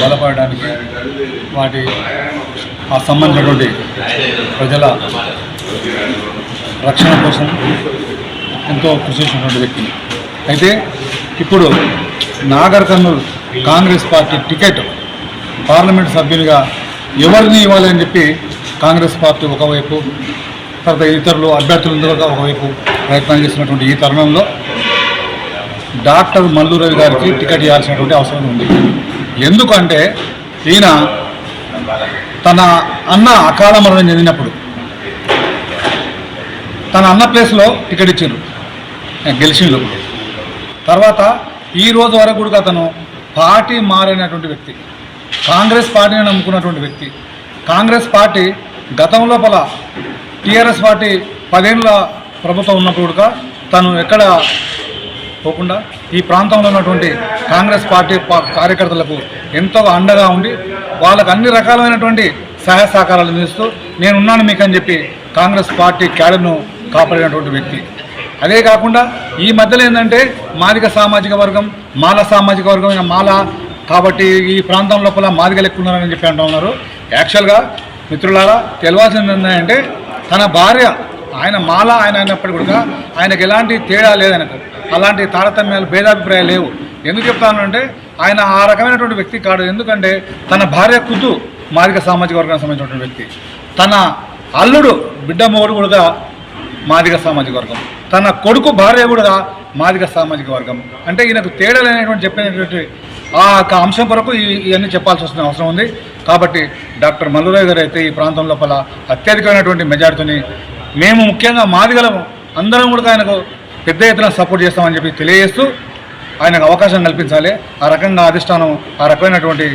బలపడడానికి వాటి ఆ సంబంధించినటువంటి ప్రజల రక్షణ కోసం ఎంతో కృషి చేసినటువంటి వ్యక్తి. అయితే ఇప్పుడు Nagarkurnool Congress party ticket parliament సభ్యునిగా ఎవరిని ఇవ్వాలని చెప్పి కాంగ్రెస్ పార్టీ ఒకవైపు తర్వాత ఇతరులు అభ్యర్థులందరూ ఒకవైపు ప్రయత్నం చేస్తున్నటువంటి ఈ తరుణంలో డాక్టర్ మల్లు రవి గారికి టికెట్ ఇవ్వాల్సినటువంటి అవసరం ఉంది. ఎందుకంటే ఈయన తన అన్న అకాల మరణం చెందినప్పుడు తన అన్న ప్లేస్లో టికెట్ ఇచ్చిండ్రు. గెలిచిలో తర్వాత ఈ రోజు వరకు కూడా అతను పార్టీ మారినటువంటి వ్యక్తి కాంగ్రెస్ పార్టీని నమ్ముకున్నటువంటి వ్యక్తి. కాంగ్రెస్ పార్టీ గతం లోపల టీఆర్ఎస్ పార్టీ పదేళ్ళ ప్రభుత్వం ఉన్నప్పుడు కూడా తను ఎక్కడ పోకుండా ఈ ప్రాంతంలో ఉన్నటువంటి కాంగ్రెస్ పార్టీ కార్యకర్తలకు ఎంతో అండగా ఉండి వాళ్ళకు అన్ని రకాలైనటువంటి సహాయ సహకారాలు అందిస్తూ నేను ఉన్నాను మీకు అని చెప్పి కాంగ్రెస్ పార్టీ క్యాడర్ను కాపాడినటువంటి వ్యక్తి. అదే కాకుండా ఈ మధ్యలో ఏంటంటే మాదిగ సామాజిక వర్గం మాల సామాజిక వర్గం మాల కాబట్టి ఈ ప్రాంతం లోపల మాదిగలు ఎక్కువ ఉన్నారని చెప్పి అంటున్నారు యాక్చువల్గా మిత్రులారా తెలియాల్సింది ఏంటంటే తన భార్య ఆయన మాల ఆయన అయినప్పటికీ కూడా ఆయనకు ఎలాంటి తేడా లేదనకు. అలాంటి తారతమ్యాలు భేదాభిప్రాయాలు లేవు. ఎందుకు చెప్తాను అంటే ఆయన ఆ రకమైనటువంటి వ్యక్తి కాడు. ఎందుకంటే తన భార్య కుతు మాదిక సామాజిక వర్గానికి సంబంధించినటువంటి వ్యక్తి. తన అల్లుడు బిడ్డ మొగుడు కూడా మాదిగ సామాజిక వర్గం. తన కొడుకు భార్య కూడా మాదిగ సామాజిక వర్గం. అంటే ఈయనకు తేడాలనేటువంటి చెప్పినటువంటి ఆ యొక్క అంశం కొరకు ఇవన్నీ చెప్పాల్సి వస్తున్న అవసరం ఉంది. కాబట్టి డాక్టర్ మల్లురావు గారు అయితే ఈ ప్రాంతం లోపల అత్యధికమైనటువంటి మెజార్టీని మేము ముఖ్యంగా మాదిగలము అందరం కూడా ఆయనకు పెద్ద ఎత్తున సపోర్ట్ చేస్తామని చెప్పి తెలియజేస్తూ ఆయనకు అవకాశం కల్పించాలి. ఆ రకంగా అధిష్టానం ఆ రకమైనటువంటి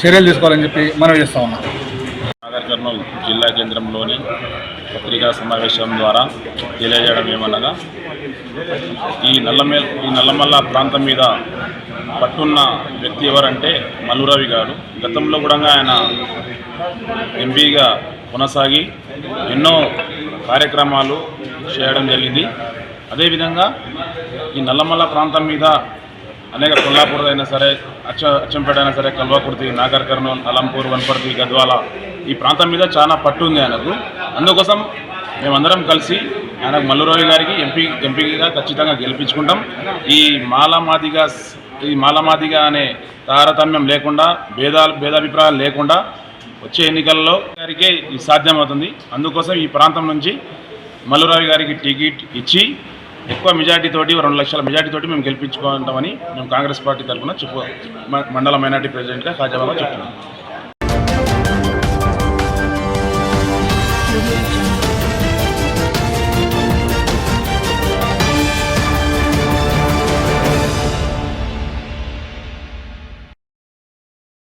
చర్యలు తీసుకోవాలని చెప్పి మనం చేస్తా ఉన్నాం. నాగర్ కర్నూలు జిల్లా కేంద్రంలోని పత్రికా సమావేశం ద్వారా తెలియజేయడం ఏమనగా ఈ నల్లమే ఈ నల్లమల్ల ప్రాంతం మీద పట్టున్న వ్యక్తి ఎవరంటే మల్లురవి గారు. గతంలో కూడా ఆయన ఎంపీగా కొనసాగి ఎన్నో కార్యక్రమాలు చేయడం జరిగింది. అదేవిధంగా ఈ నల్లమల్ల ప్రాంతం మీద అనేక కొల్లాపూర్ అయినా సరే అచ్చ అచ్చంపేట అయినా సరే కల్వాకుర్తి నాగర్ కర్నూలు అలంపూర్ వనపర్తి గద్వాల ఈ ప్రాంతం మీద చాలా పట్టు ఉంది ఆయనకు. అందుకోసం మేమందరం కలిసి ఆయనకు మల్లురావు గారికి ఎంపీ ఎంపీగా ఖచ్చితంగా గెలిపించుకుంటాం. ఈ మాలమాదిగా ఈ మాలమాదిగా అనే తారతమ్యం లేకుండా భేదాలు భేదాభిప్రాయాలు లేకుండా వచ్చే ఎన్నికల్లో గారికే ఇది సాధ్యమవుతుంది. అందుకోసం ఈ ప్రాంతం నుంచి మల్లురావు గారికి టికెట్ ఇచ్చి ఎక్కువ మెజార్టీ తోటి రెండు లక్షల మెజార్టీ తోటి మేము గెలిపించుకుంటామని మేము కాంగ్రెస్ పార్టీ తరఫున చెప్పు మండల మైనార్టీ ప్రెసిడెంట్గా ఖాజాబాబా చెప్తున్నాం.